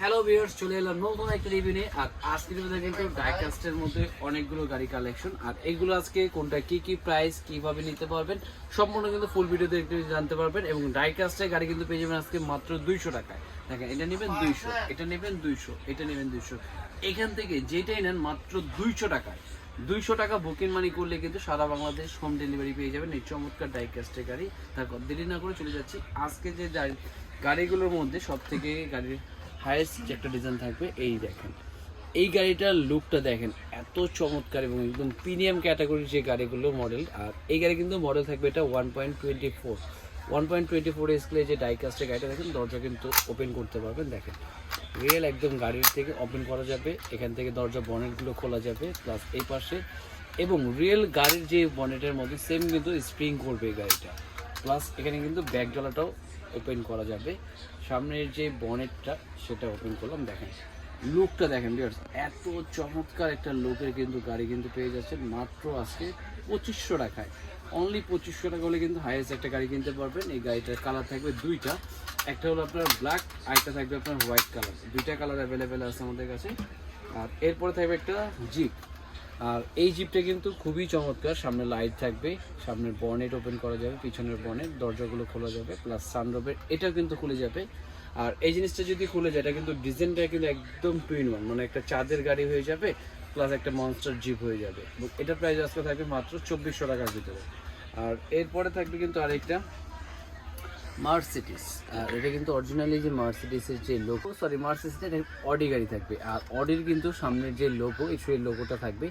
Hello চলে এলাম নতুন একটা মধ্যে অনেকগুলো গাড়ি কালেকশন আর এইগুলো আজকে কোনটা, কি কি প্রাইস কীভাবে নিতে পারবেন জানতে পারবেন। গাড়ি কিন্তু পেয়ে যাবেন দুইশো টাকায়। এটা নেবেন দুইশো, এটা নেবেন দুইশো, এটা নেবেন দুইশো। এখান থেকে যেটাই নেন মাত্র দুইশো টাকায়। দুইশো টাকা বুকিং মানি করলে কিন্তু সারা বাংলাদেশ হোম ডেলিভারি পেয়ে যাবেন এই চমৎকার ডাইকাস্টের গাড়ি। তারপর দেরি না করে চলে যাচ্ছি। আজকে যে গাড়িগুলোর মধ্যে সব থেকে গাড়ির হায়েস্ট একটা ডিজাইন থাকবে এই দেখেন। এই গাড়িটার লুকটা দেখেন, এত চমৎকার এবং একদম প্রিমিয়াম ক্যাটাগরির যে গাড়িগুলো মডেল আর এই গাড়ি কিন্তু মডেল থাকবে এটা one point twenty four one point twenty four স্কেলে যে ডাইকাস্টের গাড়িটা দেখেন, দরজা কিন্তু ওপেন করতে পারবেন, দেখেন। রিয়েল একদম গাড়ির থেকে ওপেন করা যাবে, এখান থেকে দরজা বনেটগুলো খোলা যাবে প্লাস এই পাশে। এবং রিয়েল গাড়ির যে বনেটের মধ্যে সেম কিন্তু স্প্রিং করবে এই গাড়িটা। প্লাস এখানে কিন্তু ব্যাক ডলাটাও ওপেন করা যাবে। সামনের যে বনেটটা সেটা ওপেন করলাম। দেখেন লুকটা দেখেন এত চমৎকার একটা লুকের কিন্তু গাড়ি কিন্তু পেয়ে যাচ্ছেন। মাত্র আজকে পঁচিশশো টাকায়। অনলি পঁচিশশো টাকা হলে কিন্তু হাইয়েস্ট একটা গাড়ি কিনতে পারবেন। এই গাড়িটার কালার থাকবে দুইটা। একটা হলো আপনার ব্ল্যাক আরেকটা থাকবে আপনার হোয়াইট কালার দুইটা কালার অ্যাভেলেবেল আছে আমাদের কাছে। আর এরপরে থাকবে একটা জিপ আর এই জিপটা কিন্তু খুবই চমৎকার। সামনে লাইট থাকবে, সামনের বনেট ওপেন করা যাবে, পিছনের বনেট দরজাগুলো খোলা যাবে প্লাস সানরোবের এটাও কিন্তু খুলে যাবে। আর এই জিনিসটা যদি খুলে যায়, এটা কিন্তু ডিজাইনটা কিন্তু একদম টুইন ওয়ান মানে একটা চাঁদের গাড়ি হয়ে যাবে প্লাস একটা মনস্টার জিপ হয়ে যাবে। এটার প্রাইস আজকে থাকবে মাত্র চব্বিশশো টাকার ভিতরে। আর এরপরে থাকবে কিন্তু আরেকটা মার্সিডিস। আর এটা কিন্তু অরিজিনালি যে মার্সিডিসের যে লোগো সরি মার্সিডিসের অডি গাড়ি থাকবে। আর অডির কিন্তু সামনের যে লোগো এই সেই লোগোটা থাকবে।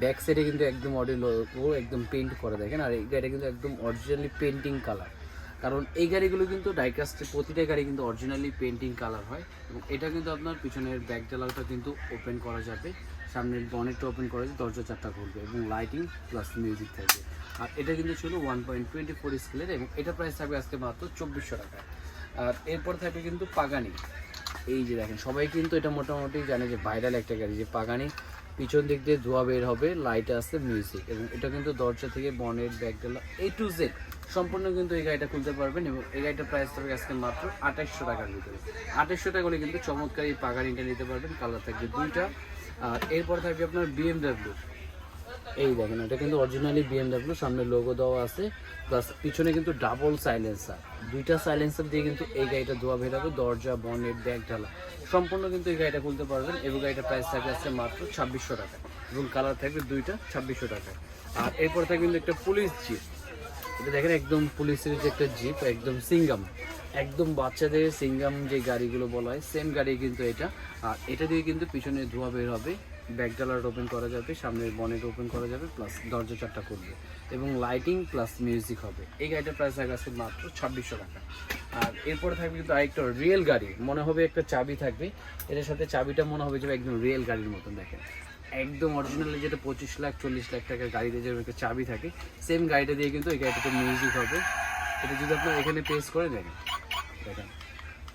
ব্যাক সাইডে কিন্তু একদম অডি লোগো একদম পেন্ট করে, দেখেন। আর এই গাড়িটা কিন্তু একদম অরিজিনালি পেন্টিং কালার কারণ এই গাড়িগুলো কিন্তু ডাইকাস্টের প্রতিটা গাড়ি কিন্তু অরিজিনালি পেন্টিং কালার হয়। এবং এটা কিন্তু আপনার পিছনের ব্যাক ডালাটা কিন্তু ওপেন করা যাবে। সামনের বনেটটা ওপেন করা যাবে, দরজা চারটা করবে এবং লাইটিং প্লাস মিউজিক থাকবে। আর এটা কিন্তু ছিল ওয়ান পয়েন্ট টোয়েন্টি ফোর স্কেলের এবং এটা প্রাইস থাকবে আজকে মাত্র চব্বিশশো টাকা আর এরপর থাকবে কিন্তু পাগানি। এই যে দেখেন, সবাই কিন্তু এটা মোটামুটি জানে যে ভাইরাল একটা গাড়ি, যে পাগানি পিছন দিক দিয়ে ধোয়া বের হবে লাইট আসছে মিউজিক এবং এটা কিন্তু দরজা থেকে বনেট ব্যাগ ডালা এ টু জেড সম্পূর্ণ কিন্তু এই গাড়িটা খুলতে পারবেন এবং এই গাড়িটার প্রাইস থাকবে আজকে মাত্র আঠাশশো টাকার ভিতরে। আঠাশশো টাকা হলে কিন্তু চমৎকার এই পাগানিটা নিতে পারবেন কালার থাকবে দুইটা। আর এরপর থাকবে আপনার বিএমডাব্লিউ এই দেখেন, এটা কিন্তু অরিজিনালি বিএমডাব্লিউ সামনে লোগো দেওয়া আছে। প্লাস পিছনে কিন্তু ডাবল সাইলেন্সার দুইটা সাইলেন্সার দিয়ে কিন্তু এই গাড়িটা ধোয়া বেরোবে দরজা বনেট ব্যাগ ঢালা। সম্পূর্ণ কিন্তু এই গাড়িটা খুলতে পারবেন। এবং গাড়িটা প্রাইস থাকবে আসছে মাত্র ছাব্বিশশো টাকা। এবং কালার থাকবে দুইটা, ছাব্বিশশো টাকা। আর এরপর থাকবে কিন্তু একটা পুলিশ জিপ এটা দেখেন, একদম পুলিশের যে একটা জিপ একদম সিঙ্গাম। একদম বাচ্চাদের সিঙ্গাম যে গাড়িগুলো বলা হয় সেম গাড়ি কিন্তু এটা। আর এটা দিয়ে কিন্তু পিছনে ধোয়া বের হবে। ব্যাক ডালার ওপেন করা যাবে, সামনের বনেট ওপেন করা যাবে প্লাস দরজা চারটা করবে এবং লাইটিং প্লাস মিউজিক হবে। এই গাড়িটার প্রাইস থাকবে মাত্র ছাব্বিশশো টাকা। আর এরপরে থাকবে কিন্তু আরেকটা রিয়েল গাড়ি। মনে হবে একটা চাবি থাকবে। এটার সাথে চাবিটা মনে হবে যে একদম রিয়েল গাড়ির মতন, দেখেন। একদম অরিজিনালি যেটা পঁচিশ লাখ, চল্লিশ লাখ টাকার গাড়িতে যেরকম একটা চাবি থাকে সেম গাড়িটা দিয়ে কিন্তু এই গাড়িটাতে মিউজিক হবে। এটা যদি আপনার এখানে পেস করে দেখেন দেখেন।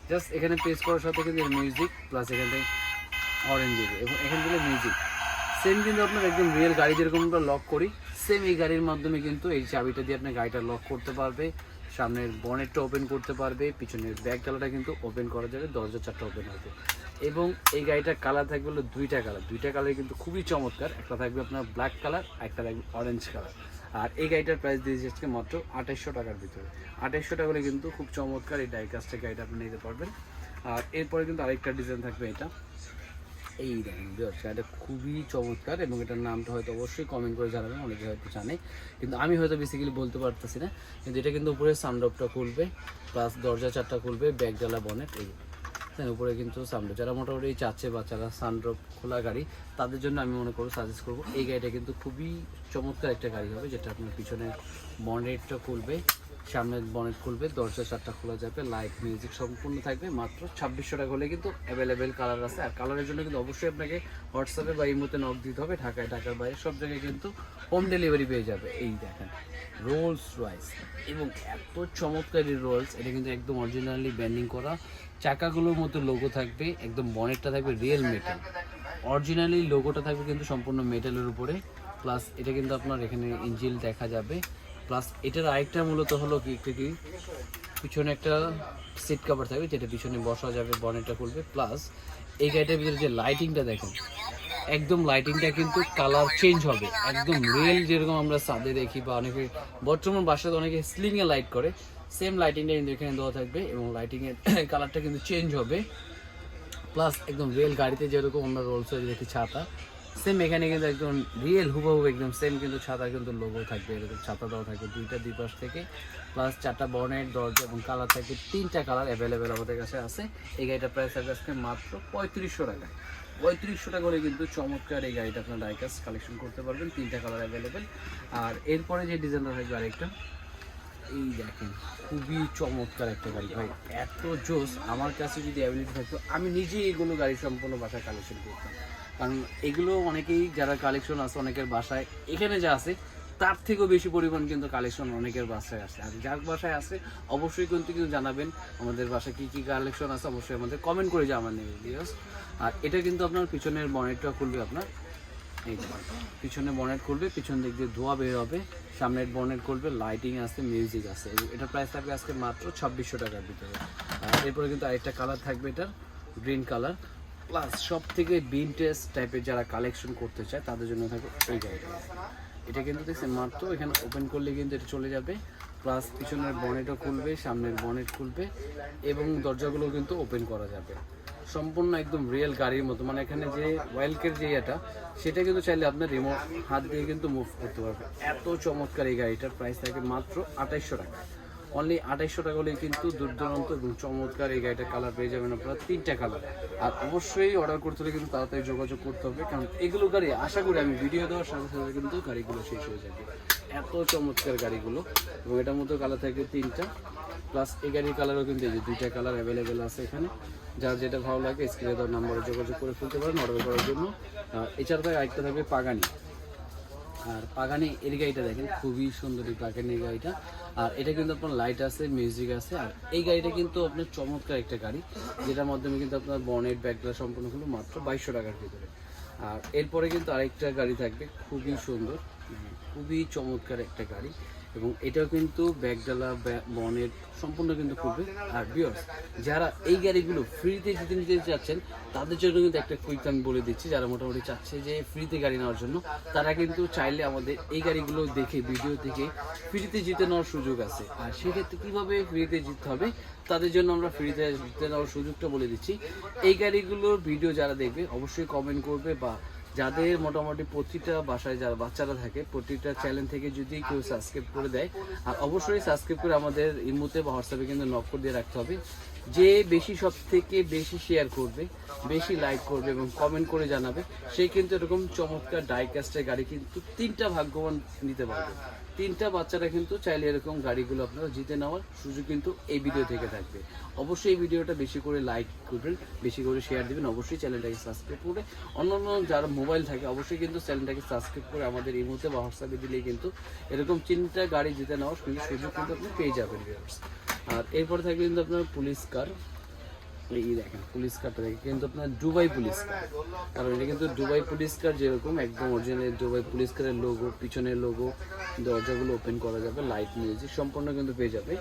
জাস্ট এখানে পেস করার সাথে কিন্তু মিউজিক প্লাস এখান অরেঞ্জ দিবে এবং এখান থেকে মিউজিক সেম কিন্তু আপনার একদম রিয়েল গাড়ি যেরকম আমরা লক করি সেম এই গাড়ির মাধ্যমে কিন্তু এই চাবিটা দিয়ে আপনি গাড়িটা লক করতে পারবে, সামনের বনেটটা ওপেন করতে পারবে, পিছনের ব্যাক ডালাটা কিন্তু ওপেন করা যাবে, দরজা চারটা ওপেন হবে। এবং এই গাড়িটার কালার থাকবে হলো দুইটা কালার দুইটা কালার কিন্তু খুবই চমৎকার। একটা থাকবে আপনার ব্ল্যাক কালার একটা থাকবে অরেঞ্জ কালার আর এই গাড়িটার প্রাইস দিয়েছে আজকে মাত্র আঠাইশশো টাকার ভিতরে। আঠাইশশো টাকা হলে কিন্তু খুব চমৎকার এই ডাইকাস্টের গাড়িটা আপনি নিতে পারবেন। আর এরপরে কিন্তু আরেকটা ডিজাইন থাকবে এটা। এই দেখেন এটা খুবই চমৎকার এবং এটার নামটা হয়তো অবশ্যই কমেন্ট করে জানাবেন, অনেকে হয়তো জানে। কিন্তু আমি হয়তো বেসিক্যালি বলতে পারতেছি না। কিন্তু এটা কিন্তু উপরে সানডপটা খুলবে প্লাস দরজা চারটা খুলবে ব্যাগ জ্বালা বনেট এই হ্যাঁ উপরে কিন্তু সানড্রপ যারা মোটামুটি চাচ্ছে বাচ্চারা সানড্রপ খোলা গাড়ি, তাদের জন্য আমি মনে করব সাজেস্ট করব, এই গাড়িটা কিন্তু খুবই চমৎকার একটা গাড়ি হবে, যেটা আপনার পিছনে বনেটটা খুলবে। সামনের বনেট খুলবে দরজা চারটা খোলা যাবে লাইট মিউজিক সম্পূর্ণ থাকবে, মাত্র ছাব্বিশশো টাকা হলে কিন্তু অ্যাভেলেবেল কালার আছে। আর কালারের জন্য কিন্তু অবশ্যই আপনাকে হোয়াটসঅ্যাপে বা ইমোতে নক দিতে হবে, ঢাকায়, ঢাকার বাইরে সব জায়গায় কিন্তু হোম ডেলিভারি পেয়ে যাবে। এই দেখেন রোলস রয়েস এবং এত চমৎকার রোলস এটা কিন্তু একদম অরিজিনালি ব্যান্ডিং করা। চাকাগুলোর মধ্যে লোগো থাকবে, একদম বনেটটা থাকবে রিয়েল মেটাল অরিজিনালি লোগোটা থাকবে কিন্তু সম্পূর্ণ মেটালের উপরে। প্লাস এটা কিন্তু আপনার এখানে ইঞ্জিল দেখা যাবে। প্লাস এটার আরেকটা মূলত হলো কি কি পিছনে একটা সিট কভার থাকবে, যেটা পিছনে বসা যাবে বনেটটা খুলবে। প্লাস এই গাড়িটার ভিতরে যে লাইটিংটা দেখেন একদম লাইটিংটা কিন্তু কালার চেঞ্জ হবে। একদম রিয়েল যেরকম আমরা সাদে দেখি বা অনেকে, বর্তমান বাসাতে অনেকে স্লিং এ লাইট করে সেম লাইটিংটা কিন্তু এখানে দেওয়া থাকবে এবং লাইটিংয়ের কালারটা কিন্তু চেঞ্জ হবে। প্লাস একদম রিয়েল গাড়িতে যেরকম আমরা রোলস দেখি ছাতা সেম এখানে কিন্তু একদম রিয়েল হুবহু একদম সেম কিন্তু ছাতা কিন্তু লোগো থাকবে, এরকম ছাতা দেওয়া থাকবে দুইটা দুই পাশ থেকে প্লাস চারটা বর্ণের দরজা এবং কালার থাকবে, তিনটা কালার অ্যাভেলেবেল আমাদের কাছে আছে। এই গাড়িটার প্রাইস থাকবে আজকে মাত্র পঁয়ত্রিশশো টাকা। পঁয়ত্রিশশো টাকা করে কিন্তু চমৎকার এই গাড়িটা আপনার ডাইকাস কালেকশন করতে পারবেন, তিনটা কালার অ্যাভেলেবেল আর এরপরে যে ডিজাইনটা থাকবে আরেকটা, এই দেখেন, খুবই চমৎকার একটা গাড়ি। ভাই, এত জোস, আমার কাছে যদি অ্যাবিলিটি থাকতো, আমি নিজেই এগুলো গাড়ি সম্পূর্ণ বাসায় কালেকশন করতাম। কারণ এগুলো অনেকেই যারা কালেকশন আছে অনেকের বাসায়, এখানে যা আছে, তার থেকেও বেশি পরিমাণ কিন্তু কালেকশন অনেকের বাসায় আছে। আর যার বাসায় আছে, অবশ্যই কিন্তু কিন্তু জানাবেন আমাদের বাসায় কি কি কালেকশন আছে, অবশ্যই আমাদের কমেন্ট করে ভিডিওস আর এটা কিন্তু আপনার পিছনের বনেটটা খুলবে আপনার। এই পিছনে বনেট খুলবে, পিছন দিক দিয়ে ধোয়া বের হবে, সামনের বনেট খুলবে লাইটিং আছে মিউজিক আছে। এটা প্রাইস থাকবে আজকে মাত্র ছাব্বিশশো টাকার ভিতরে। আর এরপরে কিন্তু আরেকটা কালার থাকবে এটার গ্রিন কালার প্লাস সব থেকে বিনটেস টাইপের যারা কালেকশন করতে চায়, তাদের জন্য থাকবে এই গাড়িটা এটা কিন্তু দেখছেন মাত্র, এখানে ওপেন করলে কিন্তু এটা চলে যাবে। প্লাস পিছনের বনেটও খুলবে, সামনের বনেট খুলবে, এবং দরজাগুলো কিন্তু ওপেন করা যাবে। সম্পূর্ণ একদম রিয়েল গাড়ির মতো। মানে এখানে যে ওয়েলকের যে এটা সেটা কিন্তু চাইলে আপনার রিমোট হাত দিয়ে কিন্তু মুভ করতে পারবে। এত চমৎকার এই গাড়িটার প্রাইস থাকে মাত্র আঠাইশশো টাকা। অনলি আঠাইশশো টাকা হলে কিন্তু দুর্দান্ত এবং চমৎকার এই গাড়িটার কালার পেয়ে যাবেন আপনারা তিনটা কালার আর অবশ্যই অর্ডার করতে হলে কিন্তু তাড়াতাড়ি যোগাযোগ করতে হবে, কারণ এগুলো গাড়ি, আশা করি আমি ভিডিও দেওয়ার সাথে সাথে কিন্তু গাড়িগুলো শেষ হয়ে যাবে। এত চমৎকার গাড়িগুলো এবং এটার মধ্যে কালার থাকবে তিনটা। প্লাস এই গাড়ির কালারও কিন্তু এই যে দুইটা কালার অ্যাভেলেবেল আছে এখানে। যার যেটা ভালো লাগে স্ক্রিনে দেওয়ার নাম্বারে যোগাযোগ করে ফেলতে পারেন অর্ডার করার জন্য। এছাড়া আরেকটা থাকবে পাগানি। আর পাগানি এর গাড়িটা দেখেন, খুবই সুন্দর এই পাগানি গাড়িটা। আর এটা কিন্তু আপনার লাইট আছে মিউজিক আছে, আর এই গাড়িটা কিন্তু আপনার চমৎকার একটা গাড়ি, যেটার মাধ্যমে কিন্তু আপনার বনেট ব্যাগটা সম্পূর্ণ হলো মাত্র বাইশশো টাকার ভিতরে। আর এরপরে কিন্তু আরেকটা গাড়ি থাকবে, খুবই সুন্দর খুবই চমৎকার একটা গাড়ি। এবং এটাও কিন্তু ব্যাগডালা বনেট সম্পূর্ণ কিন্তু খুলবে আর বিয়ার্স যারা এই গাড়িগুলো ফ্রিতে যদি নিতে চাচ্ছেন, তাদের জন্য কিন্তু একটা কুইক আমি বলে দিচ্ছি, যারা মোটামুটি চাচ্ছে যে ফ্রিতে গাড়ি নেওয়ার জন্য, তারা কিন্তু চাইলে আমাদের এই গাড়িগুলো দেখে ভিডিও থেকে ফ্রিতে জিতে নেওয়ার সুযোগ আছে। আর সেক্ষেত্রে কীভাবে ফ্রিতে জিততে হবে, তাদের জন্য আমরা ফ্রিতে জিতে নেওয়ার সুযোগটা বলে দিচ্ছি। এই গাড়িগুলোর ভিডিও যারা দেখবে, অবশ্যই কমেন্ট করবে বা যাদের মোটামুটি প্রতিটা বাসায় যারা বাচ্চারা থাকে, প্রতিটা চ্যানেল থেকে যদি কেউ সাবস্ক্রাইব করে দেয়, আর অবশ্যই সাবস্ক্রাইব করে আমাদের ইমুতে বা হোয়াটসঅ্যাপে কিন্তু নক করে দিয়ে রাখতে হবে। যে বেশি সব থেকে বেশি শেয়ার করবে, বেশি লাইক করবে এবং কমেন্ট করে জানাবে, সে কিন্তু এরকম চমৎকার ডাইকাস্টের গাড়ি কিন্তু তিনটা ভাগ্যবান নিতে পারবে। তিনটা বাচ্চারা কিন্তু চাইলে এরকম গাড়িগুলো আপনারা জিতে নেওয়ার সুযোগ কিন্তু এই ভিডিও থেকে থাকবে অবশ্যই এই ভিডিওটা বেশি করে লাইক করবেন, বেশি করে শেয়ার দিবেন, অবশ্যই চ্যানেলটাকে সাবস্ক্রাইব করে অন্যান্য যারা মোবাইল থাকে, অবশ্যই কিন্তু চ্যানেলটাকে সাবস্ক্রাইব করে আমাদের এই মুহূর্তে বা হোয়াটসঅ্যাপে দিলেই কিন্তু এরকম তিনটা গাড়ি জিতে নেওয়ার কিন্তু সুযোগ কিন্তু আপনি পেয়ে যাবেন। আর এরপরে থাকবে কিন্তু আপনার পুলিশ কার এই দেখেন, পুলিশ কারটা দেখে কিন্তু আপনার দুবাই পুলিশ কার। কারণ এটা কিন্তু দুবাই পুলিশ কার যেরকম, একদম অরিজিনাল দুবাই পুলিশ কারের লোগো পিছনের লোগো দরজাগুলো ওপেন করা যাবে লাইট মিউজিক সম্পূর্ণ কিন্তু পেয়ে যাবে।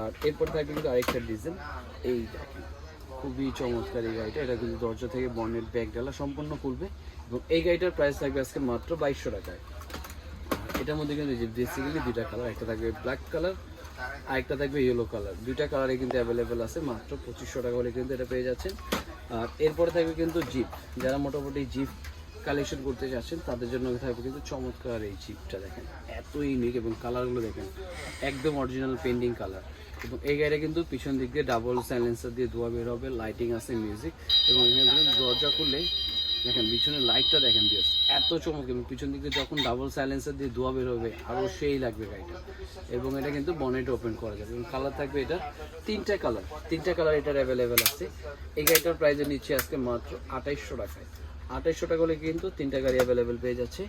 আর এরপর থাকবে কিন্তু আরেকটা ডিজাইন এই দেখেন, খুবই চমৎকার এই গাড়িটা। এটা কিন্তু দরজা থেকে বনের ব্যাগ ডালা সম্পূর্ণ খুলবে। এবং এই গাড়িটার প্রাইস থাকবে আজকে মাত্র বাইশশো টাকায়। এটার মধ্যে কিন্তু বেসিক্যালি দুইটা কালার একটা থাকবে ব্ল্যাক কালার আর একটা থাকবে ইয়েলো কালার দুইটা কালারে কিন্তু অ্যাভেলেবেল আছে, মাত্র পঁচিশশো টাকা হলে কিন্তু এটা পেয়ে যাচ্ছেন। আর এরপরে থাকবে কিন্তু জিপ যারা মোটামুটি জিপ কালেকশন করতে চাচ্ছেন, তাদের জন্য থাকবে কিন্তু চমৎকার এই জিপটা দেখেন। এত ইউনিক এবং কালারগুলো দেখেন, একদম অরিজিনাল পেন্ডিং কালার এবং এই গাড়িটা কিন্তু পিছন দিক দিয়ে ডাবল সাইলেন্সার দিয়ে ধোয়া বের হবে লাইটিং আছে মিউজিক এবং এখানে দরজা খুললে দেখেন পিছনে লাইটটা দেখেন বিয়ার্স এত চমক এবং পিছন দিকে যখন ডাবল সাইলেন্সার দিয়ে ধোয়া বের হবে আরও সেই লাগবে গাড়িটা। এবং এটা কিন্তু বনেট ওপেন করা যাবে এবং কালার থাকবে এটা তিনটা কালার তিনটা কালার এটার অ্যাভেলেবেল আছে। এই গাড়িটার প্রাইসে নিচ্ছে আজকে মাত্র আঠাইশশো টাকায়। আঠাইশশো টাকা হলে কিন্তু তিনটা গাড়ি অ্যাভেলেবেল পেয়ে যাচ্ছে।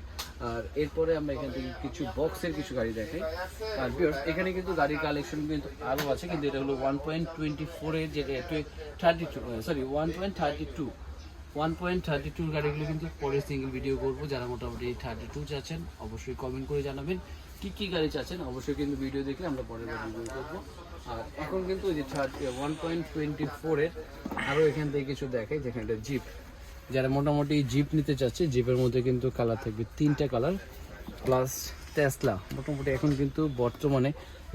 আর এরপরে আমরা এখান থেকে কিছু বক্সের কিছু গাড়ি দেখাই। আর এখানে কিন্তু গাড়ির কালেকশন কিন্তু আরও আছে, কিন্তু এটা হলো ওয়ান পয়েন্ট টোয়েন্টি ফোরের যেটা thirty two sorry one point thirty two one point thirty টুর গাড়িগুলো কিন্তু পরে সিঙ্গেল ভিডিও করব। যারা মোটামুটি থার্টি টু চাচ্ছেন, অবশ্যই কমেন্ট করে জানাবেন কি কি গাড়ি চাচ্ছেন। অবশ্যই কিন্তু ভিডিও দেখলে আমরা পরের রিভিউ করব। আর এখন কিন্তু ওই যে ওয়ান পয়েন্ট টোয়েন্টি ফোরের আরও এখান থেকে কিছু দেখাই, যেখানে একটা জিপ যারা মোটামুটি জিপ নিতে চাচ্ছে জিপের মধ্যে কিন্তু কালার থাকবে তিনটা কালার প্লাস টেসলা মোটামুটি এখন কিন্তু বর্তমানে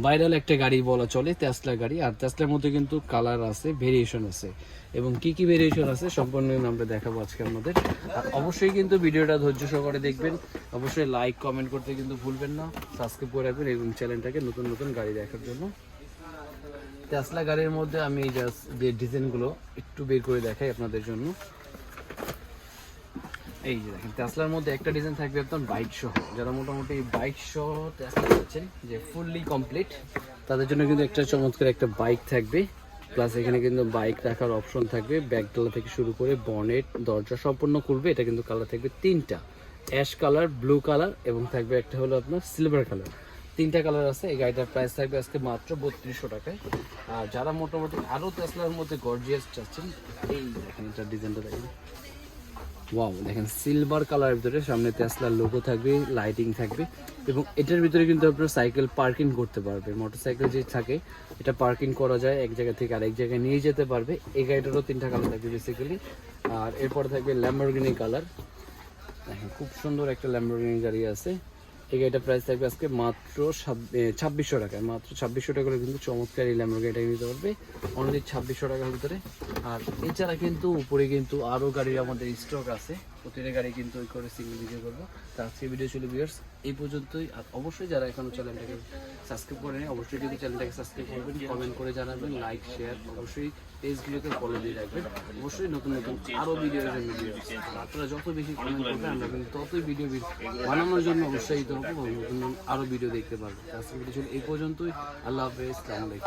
ভাইরাল একটা গাড়ি বলা চলে টেসলা গাড়ি। আর টেসলার মধ্যে কিন্তু কালার আছে ভেরিয়েশন আছে। এবং কি কি ভেরিয়েশন আছে সম্পূর্ণ আমরা দেখাবো আজকে আমাদের আর অবশ্যই কিন্তু ভিডিওটা ধৈর্য সহকারে দেখবেন। অবশ্যই লাইক কমেন্ট করতে কিন্তু ভুলবেন না। সাবস্ক্রাইব করে রাখবেন এবং চ্যানেলটাকে নতুন নতুন গাড়ি দেখার জন্য। টেসলা গাড়ির মধ্যে আমি জাস্ট যে ডিজাইনগুলো একটু বের করে দেখাই আপনাদের জন্য। এই যে দেখেন টেসলার মধ্যে একটা ডিজাইন থাকবে একদম বাইক সহ। যারা মোটামুটি বাইক সহ টেসলা চাচ্ছেন যে ফুললি কমপ্লিট তাদের জন্য কিন্তু একটা চমৎকার একটা বাইক থাকবে। প্লাস এখানে কিন্তু বাইক রাখার অপশন থাকবে। ব্যাকডালা থেকে শুরু করে বনেট দরজা সম্পূর্ণ করবে এটা কিন্তু কালার থাকবে তিনটা। অ্যাশ কালার ব্লু কালার এবং থাকবে একটা হলো আপনার সিলভার কালার তিনটা কালার আছে। এই গাড়িটার প্রাইস থাকবে আজকে মাত্র বত্রিশশো টাকায়। আর যারা মোটামুটি আরও টেসলার মধ্যে গর্জিয়াস চাচ্ছেন, এই এটা ডিজাইনটা দেখেন। ওয়াও দেখেন সিলভার কালারের ভিতরে সামনে তেসলার লোগো থাকবে লাইটিং থাকবে এবং এটার ভিতরে কিন্তু আপনার সাইকেল পার্কিং করতে পারবে। মোটরসাইকেল যে থাকে, এটা পার্কিং করা যায়, এক জায়গা থেকে আরেক জায়গায় নিয়ে যেতে পারবে। এই গাড়িটারও তিনটা কালার থাকবে বেসিক্যালি আর এরপর থাকবে ল্যাম্বরগিনি কালার দেখেন, খুব সুন্দর একটা ল্যাম্বরগিনি গাড়ি আছে। এই গাড়িটার প্রাইস থাকবে আজকে মাত্র ছাব্বিশশো টাকায়। মাত্র ছাব্বিশশো টাকা করে কিন্তু চমৎকার এই গাড়িটা নিতে পারবে। অনলি ছাব্বিশশো টাকার ভিতরে। আর এছাড়া কিন্তু উপরে কিন্তু আরও গাড়ির আমাদের স্টক আছে। প্রতিটা গাড়ি কিন্তু ওই করে সিঙ্গেল ভিডিও করব। তো আজকে ভিডিও ছিল ভিউয়ার্স এই পর্যন্তই। আর অবশ্যই যারা এখনও চ্যানেলটাকে সাবস্ক্রাইব করেনি, অবশ্যই কিন্তু চ্যানেলটাকে সাবস্ক্রাইব করবেন কমেন্ট করে জানাবেন লাইক শেয়ার অবশ্যই পেজগুলোকে ফলো দিয়ে রাখবেন। অবশ্যই নতুন নতুন আরও জন্য ভিডিও আপনারা যত বেশি কমেন্ট করবেন, আমরা কিন্তু ততই ভিডিও বানানোর জন্য উৎসাহিত হব আরও ভিডিও দেখতে পারব। আজকে ভিডিও ছিল এই পর্যন্তই। আল্লাহ হাফেজ আলাইকুম।